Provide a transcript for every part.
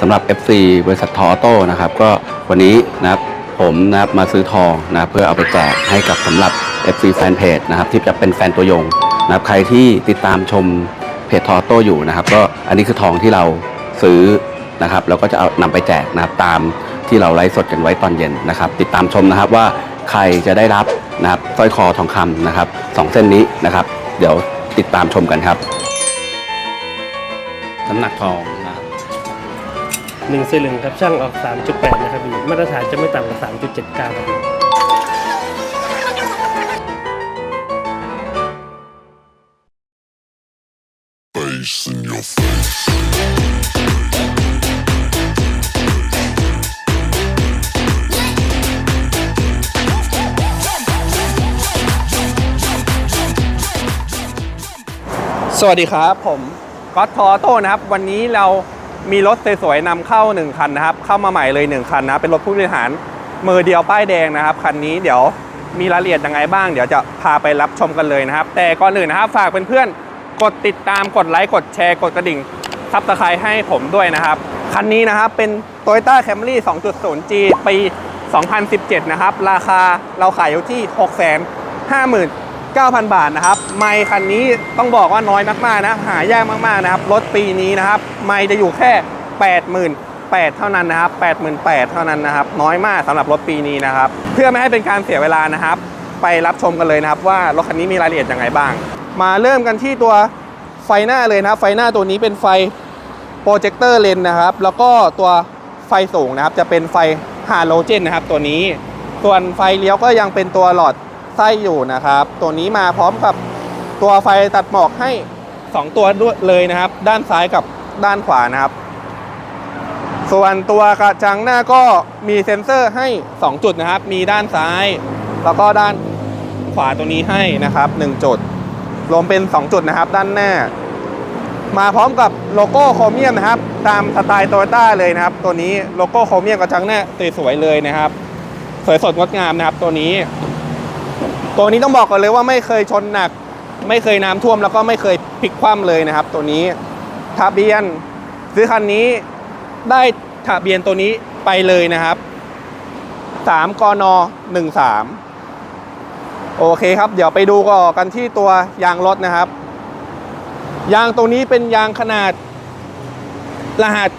สำหรับ FC บริษัททออโต้นะครับก็วันนี้นะครับผมนะครับมาซื้อทองนะเพื่อเอาไปแจกให้กับสำหรับ FC แฟนเพจนะครับที่จะเป็นแฟนตัวยงนะครับใครที่ติดตามชมเพจทออโต้อยู่นะครับ ก็อันนี้คือทองที่เราซื้อนะครับแล้วก็จะเอานำไปแจกนะครับตามที่เราไลฟ์สดกันไว้ตอนเย็นนะครับ ติดตามชมนะครับว่าใครจะได้รับนะครับสร้อยคอทองคำนะครับสองเส้นนี้นะครับ เดี๋ยวติดตามชมกันครับน้ำหนักทอง นะครับหนึ่งสลึงครับช่างออก 3.8 นะครับพี่มาตรฐานจะไม่ต่ำกว่า 3.79ครับพี่ face in your face. สวัสดีครับ ผมก๊อตทอโต้นะครับ วันนี้เรา มีรถสวยๆนำเข้า 1 คันนะครับ เข้ามาใหม่เลย 1 คันนะ เป็นรถผู้บริหารมือเดียวป้ายแดงนะครับ คันนี้เดี๋ยวมีรายละเอียดยังไงบ้าง เดี๋ยวจะพาไปรับชมกันเลยนะครับ แต่ก่อนอื่นนะครับ ฝากเพื่อนๆกดติดตามกดไลค์กดแชร์กดกระดิ่งซับสไครต์ให้ผมด้วยนะครับ คันนี้นะครับเป็น Toyota Camry 2.0G ปี 2017 นะครับ ราคาเราขายอยู่ที่ 6 5 0 0 0 9,000 บาทนะครับ ไมค์คันนี้ต้องบอกว่าน้อยมากๆนะ หายากมากๆนะครับ รถปีนี้นะครับ ไมค์จะอยู่แค่ 88,000เท่านั้นนะครับ88,000เท่านั้นนะครับ น้อยมากสำหรับรถปีนี้นะครับ เพื่อไม่ให้เป็นการเสียเวลานะครับ ไปรับชมกันเลยนะครับ ว่ารถคันนี้มีรายละเอียดยังไงบ้าง มาเริ่มกันที่ตัวไฟหน้าเลยนะครับ ไฟหน้าตัวนี้เป็นไฟโปรเจคเตอร์เลนนะครับ แล้วก็ตัวไฟสูงนะครับ จะเป็นไฟฮาโลเจนนะครับ ตัวนี้ ส่วนไฟเลี้ยวก็ยังเป็นตัวหลอด ไส้อยู่นะครับ ตัวนี้มาพร้อมกับตัวไฟตัดหมอกให้ 2 ตัวด้วยเลยนะครับ ด้านซ้ายกับด้านขวานะครับ ส่วนตัวกระจังหน้าก็มีเซ็นเซอร์ให้ 2 จุดนะครับ มีด้านซ้าย แล้วก็ด้านขวาตัวนี้ให้นะครับ 1 จุด รวมเป็น 2 จุดนะครับ ด้านหน้า มาพร้อมกับโลโก้โครเมียมนะครับ ตามสไตล์โตโยต้าเลยนะครับ ตัวนี้โลโก้โครเมียมกระจังหน้าสวยๆเลยนะครับ สวยสดงดงามนะครับตัวนี้ ตัวนี้ต้องบอกก่อนเลยว่าไม่เคยชนหนัก ไม่เคยน้ำท่วมแล้วก็ไม่เคยพลิกคว่ำเลยนะครับ ตัวนี้ทะเบียนซื้อคันนี้ได้ทะเบียนตัวนี้ไปเลยนะครับ3กน13 โอเคครับ เดี๋ยวไปดูกันที่ตัวยางรถนะครับ ยางตัวนี้เป็นยางขนาดรหัส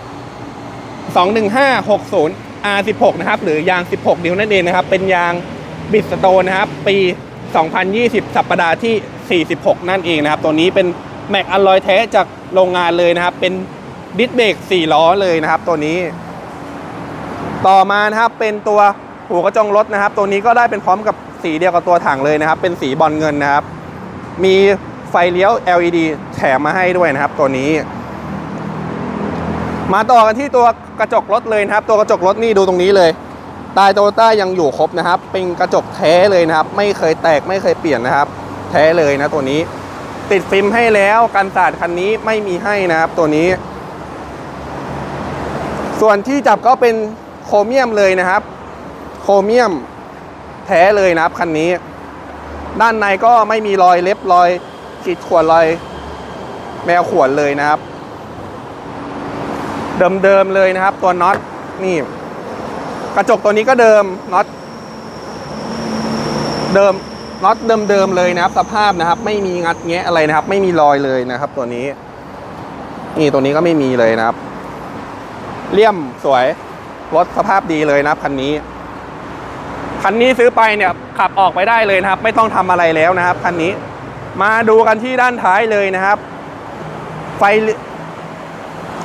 21560 R16 นะครับ หรือยาง 16 นิ้วนั่นเองนะครับ เป็นยางบิดสโตนนะครับ ปี 2020 สัปดาห์ที่ 46 นั่นเองนะครับ ตัวนี้เป็นแม็กอลลอยแท้จากโรงงานเลยนะครับ เป็นดิสเบรก4ล้อเลยนะครับ ตัวนี้ ต่อมานะครับเป็นตัวหัวกระจงรถนะครับ ตัวนี้ก็ได้เป็นพร้อมกับสีเดียวกับตัวถังเลยนะครับ เป็นสีบอลเงินนะครับ มีไฟเลี้ยว LED แถมมาให้ด้วยนะครับ ตัวนี้ มาต่อกันที่ตัวกระจกรถเลยนะครับ ตัวกระจกรถนี่ดูตรงนี้เลย ตายโตโยต้ายังอยู่ครบนะครับ เป็นกระจกแท้เลยนะครับ ไม่เคยแตกไม่เคยเปลี่ยนนะครับ แท้เลยนะตัวนี้ ติดฟิล์มให้แล้วกันสาดคันนี้ไม่มีให้นะครับตัวนี้ ส่วนที่จับก็เป็นโครเมียมเลยนะครับ โครเมียมแท้เลยนะครับคันนี้ ด้านในก็ไม่มีรอยเล็บรอยขีดข่วนรอย แมวข่วนเลยนะครับ เดิมๆเลยนะครับ ตัวน็อตนี่ กระจกตัวนี้ก็เดิมน็อตเดิมน็อตเดิมๆเลยนะครับ สภาพนะครับ ไม่มีงัดแงะอะไรนะครับ ไม่มีรอยเลยนะครับ ตัวนี้ นี่ตัวนี้ก็ไม่มีเลยนะครับเลี่ยมสวยรถสภาพดีเลยนะครับคันนี้ คันนี้ซื้อไปเนี่ยขับออกไปได้เลยนะครับ ไม่ต้องทำอะไรแล้วนะครับคันนี้ มาดูกันที่ด้านท้ายเลยนะครับ ไฟ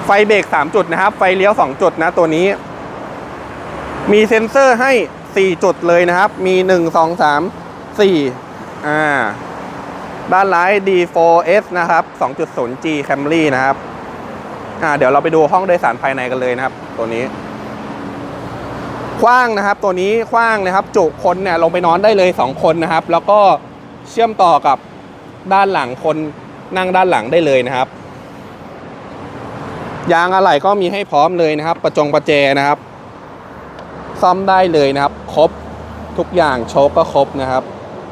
ไฟเบรก3จุดนะครับ ไฟเลี้ยว2จุดนะตัวนี้ มีเซ็นเซอร์ให้ 4 จุดเลยนะครับ มี 1 2 3 4 อ่า ด้านซ้าย D4S นะครับ 2.0G Camry นะครับ อ่า เดี๋ยวเราไปดูห้องโดยสารภายในกันเลยนะครับ ตัวนี้ กว้างนะครับ ตัวนี้กว้างนะครับ จุคนเนี่ยลงไปนอนได้เลย 2 คนนะครับ แล้วก็เชื่อมต่อกับด้านหลังคนนั่งด้านหลังได้เลยนะครับ ยางอะไหล่ก็มีให้พร้อมเลยนะครับ ประจงประแจนะครับ ซ่อมได้เลยนะครับ ครบทุกอย่างโชคก็ครบนะครับ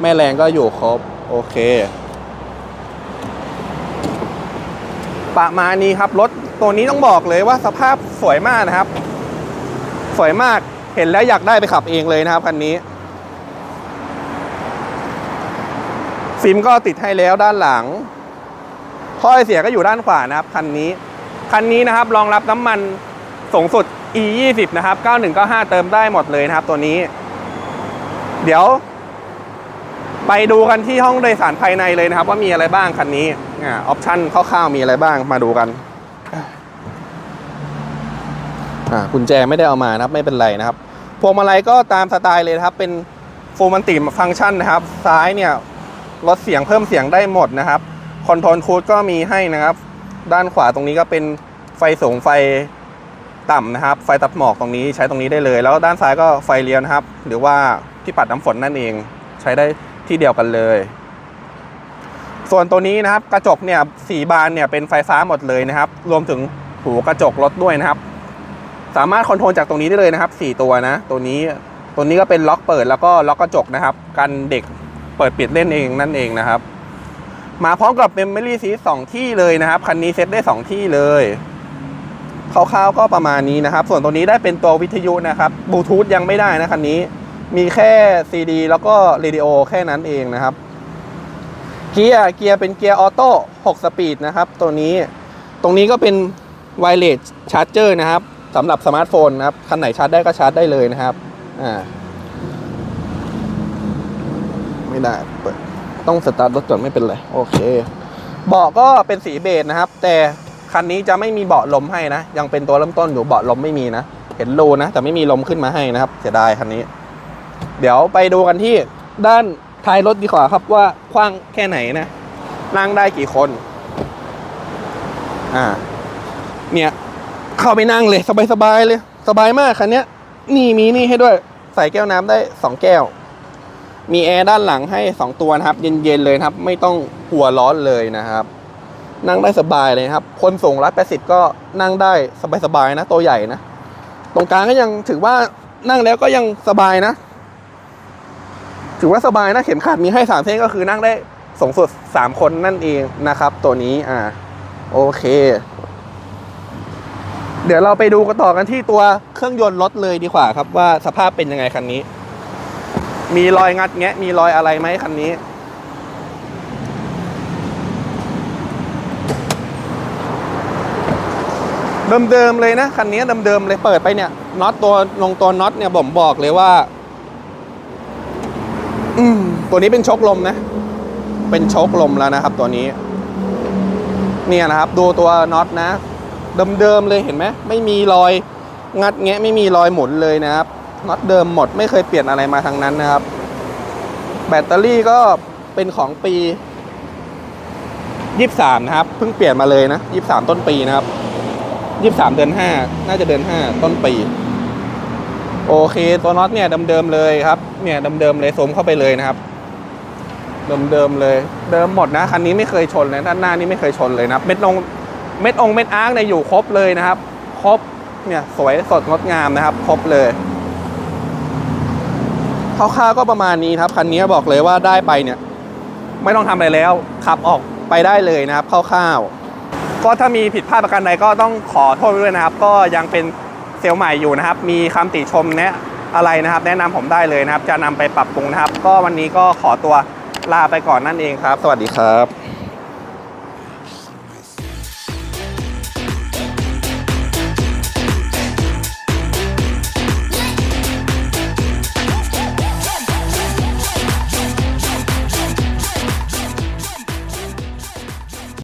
แม่แรงก็อยู่ครบ โอเค ประมาณนี้ครับ รถตัวนี้ต้องบอกเลยว่าสภาพสวยมากนะครับ สวยมากเห็นแล้วอยากได้ไปขับเองเลยนะครับคันนี้ ฟิล์มก็ติดให้แล้วด้านหลังท่อไอเสียก็อยู่ด้านขวานะครับคันนี้คันนี้นะครับรองรับน้ำมันสูงสุด e 2 0นะครับ9195 เติมได้หมดเลยนะครับ ตัวนี้ เดี๋ยว ไปดูกันที่ห้องโดยสารภายในเลยนะครับ ว่ามีอะไรบ้างคันนี้อ่าออปชั่นคร่าวๆมีอะไรบ้างมาดูกันอ่ากุญแจไม่ได้เอามานะครับ ไม่เป็นไรนะครับพวงมาลัยก็ตามสไตล์เลยนะครับ เป็นฟูลมันติฟังก์ชันนะครับ ซ้ายเนี่ยลดเสียงเพิ่มเสียงได้หมดนะครับคอนโทรลคูดก็มีให้นะครับ ด้านขวาตรงนี้ก็เป็นไฟสูงไฟ ต่ำนะครับ ไฟตัดหมอกตรงนี้ใช้ตรงนี้ได้เลย แล้วด้านซ้ายก็ไฟเลี้ยวนะครับ หรือว่าที่ปัดน้ำฝนนั่นเอง ใช้ได้ที่เดียวกันเลย ส่วนตัวนี้นะครับกระจกเนี่ยสีบานเนี่ยเป็นไฟฟ้าหมดเลยนะครับ รวมถึงหูกระจกรถด้วยนะครับ สามารถคอนโทรลจากตรงนี้ได้เลยนะครับ 4 ตัวนะ ตัวนี้ตัวนี้ก็เป็นล็อกเปิดแล้วก็ล็อกกระจกนะครับกันเด็กเปิดปิดเล่นเองนั่นเองนะครับ มาพร้อมกับ Memory Seat สองที่เลยนะครับ คันนี้เซ็ตได้ 2 ที่เลย คร่าวๆก็ประมาณนี้นะครับ ส่วนตัวนี้ได้เป็นตัววิทยุนะครับบลูทูธยังไม่ได้นะคันนี้ มีแค่ CD แล้วก็เรดิโอแค่นั้นเองนะครับ เกียร์เกียร์เป็นเกียร์ออโต้6สปีดนะครับ ตัวนี้ตรงนี้ก็เป็นไวเลสชาร์จเจอร์นะครับสำหรับสมาร์ทโฟนนะครับคันไหนชาร์จได้ก็ชาร์จได้เลยนะครับอ่าไม่ได้เปิดต้องสตาร์ทรถก่อนไม่เป็นไรโอเคเบาะก็เป็นสีเบจนะครับ แต่ คันนี้จะไม่มีเบาะลมให้นะ ยังเป็นตัวเริ่มต้นอยู่เบาะลมไม่มีนะ เห็นรูนะ แต่ไม่มีลมขึ้นมาให้นะครับ เสียดายคันนี้ เดี๋ยวไปดูกันที่ด้านท้ายรถดีกว่าครับว่ากว้างแค่ไหนนะ นั่งได้กี่คน อ่า เนี่ย เข้าไปนั่งเลยสบายๆเลย สบายมากคันนี้นี่มีนี่ให้ด้วย ใส่แก้วน้ำได้สองแก้ว มีแอร์ด้านหลังให้สองตัวนะครับ เย็นๆเลยครับ ไม่ต้องหัวร้อนเลยนะครับ นั่งได้สบายเลยครับ คนสูงร้อยแปดสิบก็นั่งได้สบายๆนะ ตัวใหญ่นะ ตรงกลางก็ยังถือว่านั่งแล้วก็ยังสบายนะ ถือว่าสบายนะ เข็มขัดมีให้สามเส้นก็คือนั่งได้สูงสุดสามคนนั่นเองนะครับ ตัวนี้ อ่า โอเค เดี๋ยวเราไปดูกันต่อกันที่ตัวเครื่องยนต์รถเลยดีกว่าครับว่าสภาพเป็นยังไงคันนี้ มีรอยงัดแงะ มีรอยอะไรไหมคันนี้ เดิมๆเลยนะคันนี้เดิมๆเลยเปิดไปเนี่ยน็อตตัวลงตัวน็อตเนี่ยผมบอกเลยว่า อืมตัวนี้เป็นชคลมนะ เป็นชคลมแล้วนะครับ ตัวนี้ เนี่ยนะครับ ดูตัวน็อตนะเดิมๆเลยเห็นไหมไม่มีรอย งัดแงะไม่มีรอยหมุนเลยนะครับน็อตเดิมหมดไม่เคยเปลี่ยนอะไรมาทางนั้นนะครับ แบตเตอรี่ก็เป็นของปียี่สามนะครับเพิ่งเปลี่ยนมาเลยนะยี่สามต้นปีนะครับ ยี่สามเดือนห้าน่าจะเดือนห้าต้นปี โอเคตัวน็อตเนี่ยเดิมๆเลยครับ เนี่ยเดิมๆเลยสมเข้าไปเลยนะครับ เดิมๆเลย เดิมหมดนะคันนี้ไม่เคยชนเลยด้านหน้านี่ไม่เคยชนเลยนะเม็ดลงเม็ดองเม็ดอาร์คเนี่ยอยู่ครบเลยนะครับ ครบเนี่ยสวยสดงดงามนะครับ ครบเลยคร่าวๆก็ประมาณนี้ครับคันนี้บอกเลยว่าได้ไปเนี่ย ไม่ต้องทำอะไรแล้ว ขับออกไปได้เลยนะครับคร่าวๆ ก็ถ้ามีผิดพลาดประการใดก็ต้องขอโทษด้วยนะครับ ก็ยังเป็นเซลล์ใหม่อยู่นะครับ มีคำติชมแนะอะไรนะครับ แนะนำผมได้เลยนะครับ จะนำไปปรับปรุงนะครับ ก็วันนี้ก็ขอตัวลาไปก่อนนั่นเองครับ สวัสดีครับ